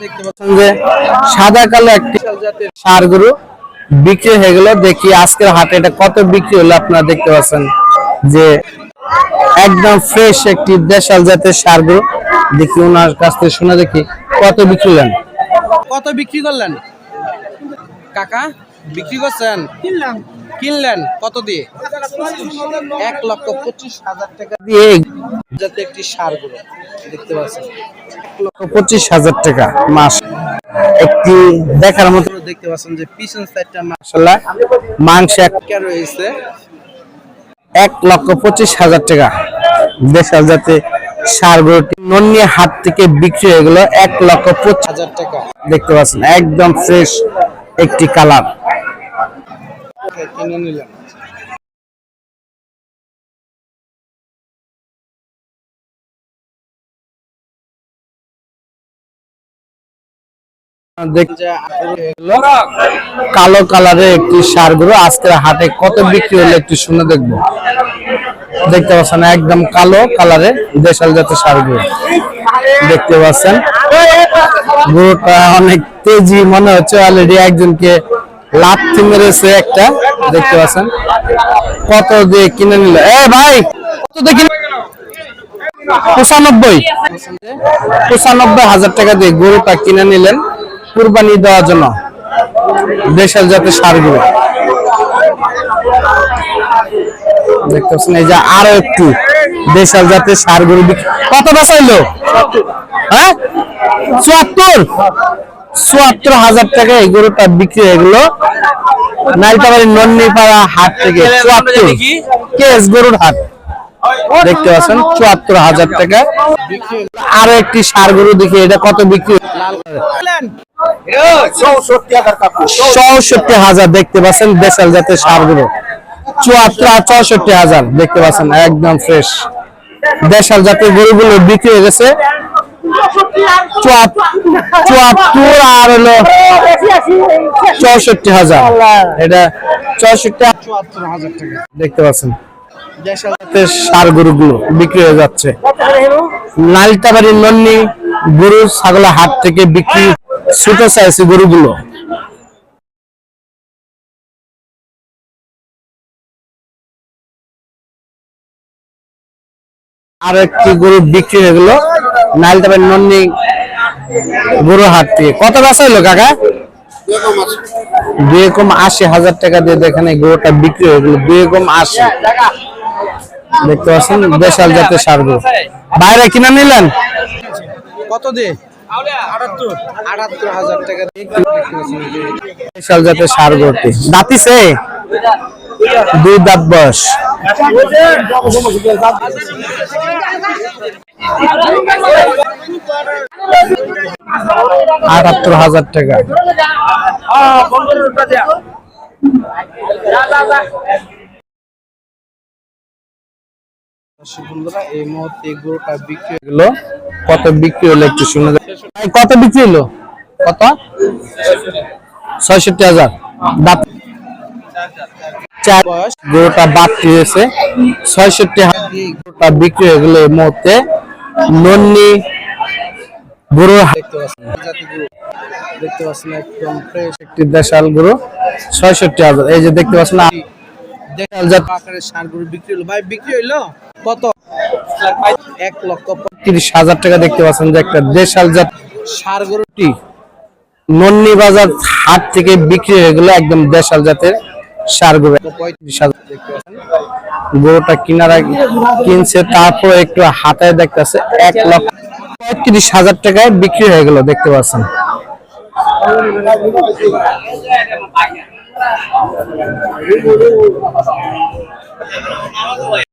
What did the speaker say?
দেখতে পাচ্ছেন যে সাদা কালো একটি জাতের গরু বিক্রি হয়ে গেল। দেখি আজকের হাটে এটা কত বিক্রি হলো আপনারা দেখতে পাচ্ছেন যে একদম ফ্রেশ একটি দেশাল জাতের গরু। দেখি ওনার কাছ থেকে শুনে দেখি কত বিক্রি হলেন। কত বিক্রি করলেন? কাকা বিক্রি করছেন? কিনলাম। কিনলেন? কত দিয়ে? এক লক্ষ পঁচিশ হাজার টাকা দিয়ে যাতে একটি সার গরু। দেখতে পাচ্ছেন। পঁচিশ হাজার টাকা মাস। একটি দেখার মতো দেখতে পাচ্ছেন যে পিছন সাইডটা মাসাল্লাহ মাংস একটা রয়েছে। এক লক্ষ পঁচিশ হাজার টাকা। দেশাল যাতে সার গরুটি নন্নিয়া হাট থেকে বিক্রি হয়ে গেল এক লক্ষ পঁচিশ হাজার টাকা। দেখতে পাচ্ছেন, একদম ফ্রেশ একটি কালার। কিনে নিলাম কালো কালারের একটি সার গরু আজকের হাটে কত বিক্রি হলো একটু শুনে দেখব। দেখতে পাচ্ছেন একদম কালো কালারের দেশাল জাতের সার গরু দেখতে পাচ্ছেন, গরুটা অনেক তেজি মনে হচ্ছে অলরেডি একজনকে লাথি মেরেছে একটা। দেখতে পাচ্ছেন, কত দিয়ে কিনে নিল। এ ভাই, কত কিনে পঁচানব্বই। পঁচানব্বই হাজার টাকা দিয়ে গরুটা কিনে নিলেন। কুরবানি দেওয়ার জন্য দেশের জাতের সারগুলো। দেখতে পাচ্ছেন এই যে আরও একটু দেশাল জাতের সারগুলো কত বেচাইলো হ্যাঁ? চুয়াত্তর? চুয়াত্তর হাজার টাকা এই গরুটা বিক্রি হয়ে গেল। নাইটাবাড়ি নন্নিপাড়া হাট থেকে চুয়াত্তর। কেস গরুর হাট। দেখতে পাচ্ছেন, চুয়াত্তর হাজার টাকা। আরও একটি সার গরু দেখি, এটা কত বিক্রি চৌষট্টি হাজার দেখতে পাচ্ছেন, বেসাল জাতের সার গরু। চুয়াত্তর চৌষট্টি হাজার দেখতে পাচ্ছেন, একদম ফ্রেশ দেশাল জাতের গরুগুলো বিক্রি হয়ে গেছে। চুয়াত- চুয়াত্তর আর হলো চৌষট্টি হাজার। এটা দেখতে পাচ্ছেন। সার গরুগুলো বিক্রি হয়ে যাচ্ছে। লালতাবাড়ি নন্নি, গরু ছাগলা হাট থেকে বিক্রি ছোট সাইজ গরুগুলো। আর একটি গরু বিক্রি হয়ে গেল নাইলতাবাড়ি নন্নি গরু হাট থেকে। কত বেচা হলো কাকা? দুই কম আশি হাজার টাকা দিয়ে দেখেন গরুটা বিক্রি হয়ে গেল, দুই কম আশি। দেখতে পাচ্ছেন দেশাল জাতের সার বাইরে কিনে নিলেন? কত বিশাল জাতের দাঁতিছে দুই দাঁত বয়স। আটাত্তর হাজার টাকা। বন্ধুরা এই মুহূর্তে গরুটা বিক্রি কত বিক্রি হলো একটু শুনে ভাই, কত বিক্রি হলো? কত? ছয়ষট্টি হাজার। চার বয়স? গরুটা বাড়তি হয়েছে। ছয়ষট্টি গরুটা বিক্রি হয়ে গেল এই মুহূর্তে। নন্নি গরু দেখতে পাচ্ছেন দেখতে পাচ্ছেন একদম ফ্রেশ একটি দেশাল গরু। ছয়ষট্টি হাজার। এই যে দেখতে পাচ্ছেন সার গরু বিক্রি হলো। ভাই বিক্রি হইল কত? এক লক্ষ পঁয়ত্রিশ হাজার টাকা দেখতে পাচ্ছেন যে একটা দেশাল জাত সার গরুটি নন্নি বাজার হাট থেকে বিক্রি হয়ে গেল একদম দেশাল জাতের সার গরু পঁয়ত্রিশ হাজার দেখতে পাচ্ছেন। গরুটা কিনার আগে কিনছে তারপর একটু হাতায় দেখতেছে এক লক্ষ পঁয়ত্রিশ হাজার টাকায় বিক্রি হয়ে গেল দেখতে পাচ্ছেন। あっ。